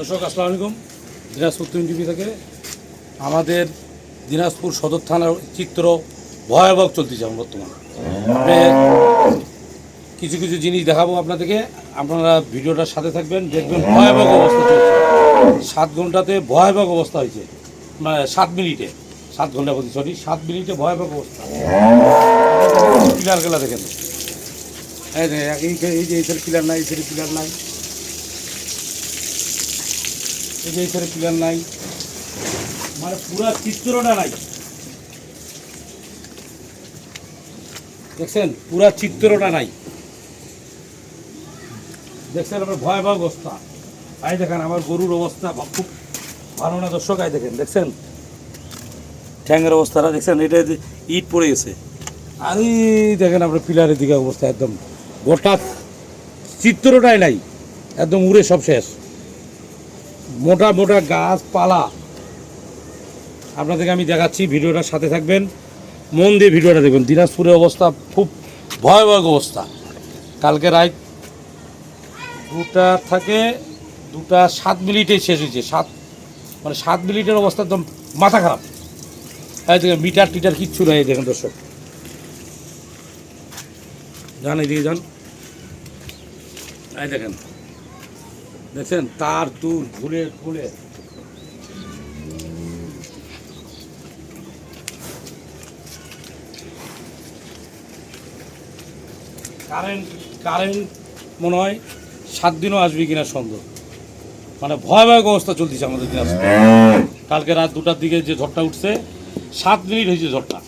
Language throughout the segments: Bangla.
দর্শক আসসালামু আলাইকুম দিনাজপুর টুইন টিভি থেকে আমাদের দিনাজপুর সদর থানার চিত্র ভয়াবহ চলতেছে এখন বর্তমানে কিছু কিছু জিনিস দেখাবো আপনাদেরকে আপনারা ভিডিওটার সাথে থাকবেন দেখবেন ভয়াবহ অবস্থা চলছে সাত ঘন্টাতে ভয়াবহ অবস্থা হয়েছে মানে সাত মিনিটে সাত ঘণ্টা বলছি সরি সাত মিনিটে ভয়াবহ অবস্থা পিলার গেলা দেখেন এই যে এই এই পিলার নাই এই পিলার নাই এই যে প্লেয়ার নাই। মানে পুরা চিত্রটা নাই। দেখছেন? পুরা চিত্রটা নাই। দেখছেন আমার ভয়াবহ অবস্থা। আই দেখেন, আমার গরুর অবস্থা খুব ভালো না, দর্শক, আই দেখেন, দেখছেন? ঠ্যাঙের অবস্থাটা, দেখছেন? এটা ইট পড়ে গেছে। আর দেখেন আপনার পিলারের দিকে অবস্থা একদম। গোটা চিত্রটাই নাই। একদম উড়ে সব শেষ। মোটা মোটা গাছপালা। আপনাদেরকে আমি দেখাচ্ছি, ভিডিওটার সাথে থাকবেন। মন দিয়ে ভিডিওটা দেখবেন। দিনাজপুরের অবস্থা খুব ভয়াবহ অবস্থা। কালকে রাত দুটা থেকে দুটা সাত মিনিটে শেষ হয়েছে। সাত মানে সাত মিনিটের অবস্থা একদম মাথা খারাপ। এই মিটার টিটার কিচ্ছু নেই দেখেন দর্শক। যান, এদিকে যান। এই দেখেন দেখছেন, তার তুর ফুলে ফুলে। কারেন্ট কারেন্ট মনে হয় সাত দিনও আসবে কিনা সন্দেহ। মানে ভয়াবহ অবস্থা চলতেছে আমাদের দিনাজপুরে। কালকে রাত দুটার দিকে যে ঝড়টা উঠছে, সাত মিনিট হয়েছে ঝড়টা।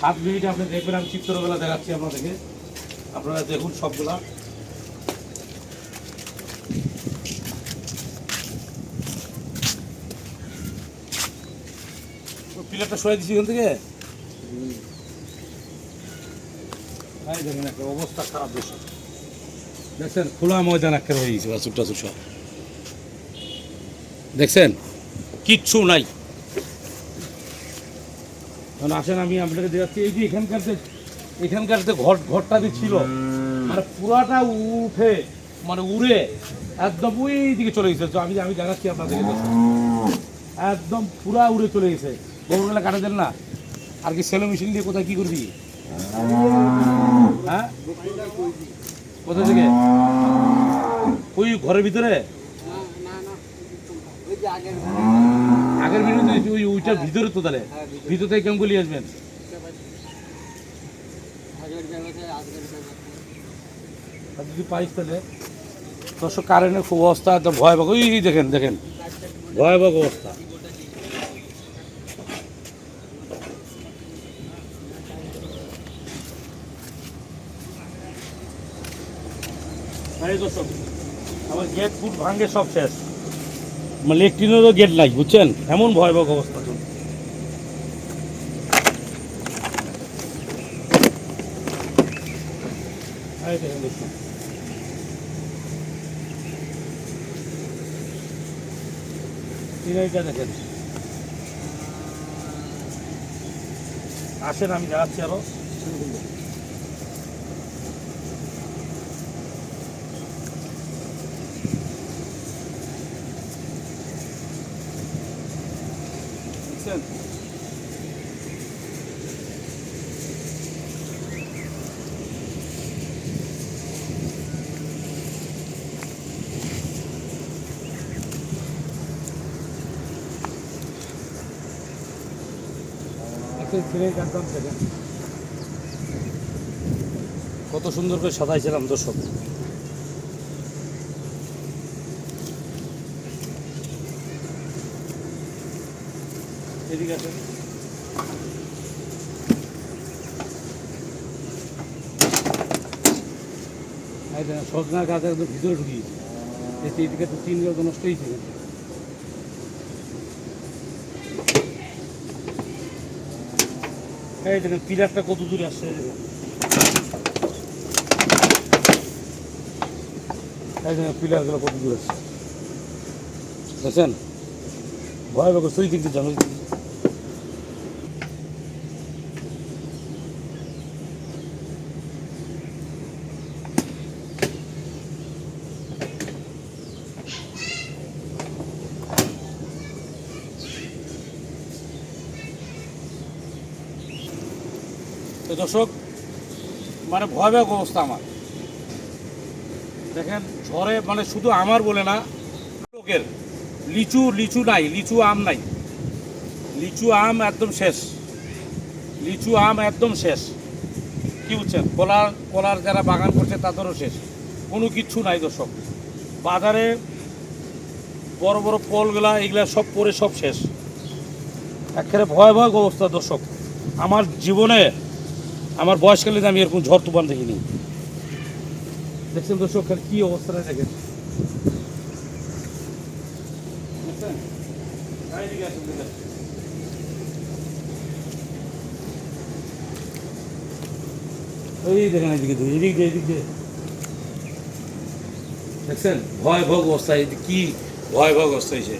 সাত মিনিট আপনি দেখবেন, আমি চিত্রবেলা দেখাচ্ছি আপনাদেরকে। আপনারা দেখুন সবগুলা। প্লেটটা সরাই এখান থেকে? অবস্থা খারাপ বেশ দেখছেন, খোলা ময়দান একটা হয়ে গেছে সব। দেখছেন? কিচ্ছু নাই। আসেন, আমি আপনাকে দেখাচ্ছি। এই যে এখানকার যে এখানকার যে ঘর ঘরটা যে ছিল মানে পুরাটা উঠে মানে উড়ে, একদম ওই দিকে চলে গেছে। আমি আমি দেখাচ্ছি আপনাদেরকে দেখুন। একদম পুরা উড়ে চলে গেছে। গরুগুলা কাটা দেন না। আর কি সেলো মেশিন দিয়ে কোথায় কি করবি হ্যাঁ? কোথা থেকে? ওই ঘরের ভিতরে? আগের ভিডিও ওই ওইটার ভিতরে তো তাহলে। ভিতর থেকে কেমন গলি আসবেন? যদি পাইস তাহলে। দর্শক কারেন্টের খুব অবস্থা, একদম ভয়াবহ। ওই দেখেন দেখেন। ভয়াবহ অবস্থা। আমার গেট ফুট ভাঙে সব শেষ। আমার লেট্রিনেরও গেট নাই, বুঝছেন? এমন ভয়াবহ অবস্থা। চলছে দেখেন আসেন, আমি যাচ্ছি আরও। দেখছেন দেখেন কত সুন্দর করে সাজাইছিলাম দর্শক। এদিকে আসেন এই সজনা গাছ একদম ভিতরে ঢুকিয়েছে এদিকে তো তিন গাছ নষ্ট হয়েছে। এই পিলারটা কত দূরে আসছে দেখেন। পিলারগুলো কত দূরে আসছে। দেখছেন? ভয়াবহ সুই দিক জানো তো দর্শক মানে ভয়াবহ অবস্থা আমার। দেখেন, ঝড়ে মানে শুধু আমার বলে না, লোকের, লিচু লিচু নাই, লিচু আম নাই। লিচু আম একদম শেষ। লিচু আম একদম শেষ। কি বুঝছেন কলার কলার যারা বাগান করছে তাদেরও শেষ। কোনো কিচ্ছু নাই দর্শক। বাজারে বড় বড় ফলগুলা এগুলা সব পরে সব শেষ। একেবারে ভয়াবহ অবস্থা দর্শক। আমার জীবনে আমার বয়সকালে আমি এরকম ঝড় তুফান দেখিনি। দেখছেন দর্শক কি অবস্থাটা দেখেন। ওই দেখেন এদিকে এদিক দিয়ে এদিক দিয়ে। দেখছেন? ভয়াবহ অবস্থা, এই যে কি ভয়াবহ অবস্থা হয়েছে।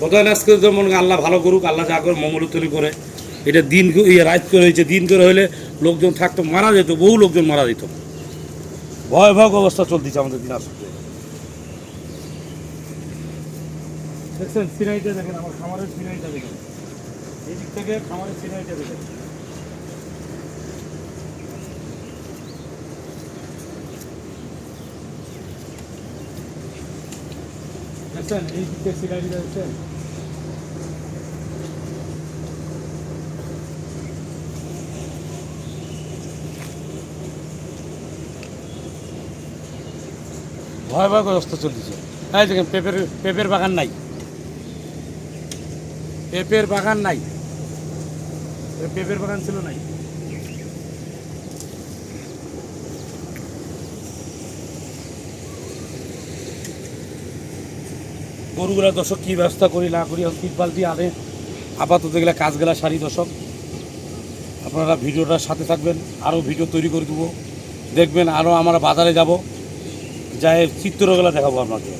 প্রধান আজকে যেমন আল্লাহ ভালো করুক, আল্লাহ যা করে মঙ্গলোত্তরি করে। এটা দিন ইয়ে রাত করে হয়েছে, দিন করে হলে লোকজন থাকতো, মারা যেত, বহু লোকজন মারা যেত। ভয়াবহ অবস্থা চলতেছে আমাদের দিনাজপুরে। দেখছেন সিনাইটা দেখেন, আমার খামারের দেখেন। এই থেকে খামারের সিনাইটা দেখেন। এই দিক থেকে সিনাইটা দেখছেন? ভয়াবহ অবস্থা চলতেছে। এই দেখেন, পেঁপের পেঁপের বাগান নাই। পেঁপের বাগান নাই। পেঁপের বাগান ছিল নাই। গরুগুলা দর্শক কী ব্যবস্থা করি না করি তিন বালতি আনে। আপাতত এগুলা কাজগুলা সারি দর্শক। আপনারা ভিডিওটার সাথে থাকবেন আরও ভিডিও তৈরি করে দেবো। দেখবেন আরও আমরা বাজারে যাব। যাই চিত্রগুলো দেখাবো আপনাকে।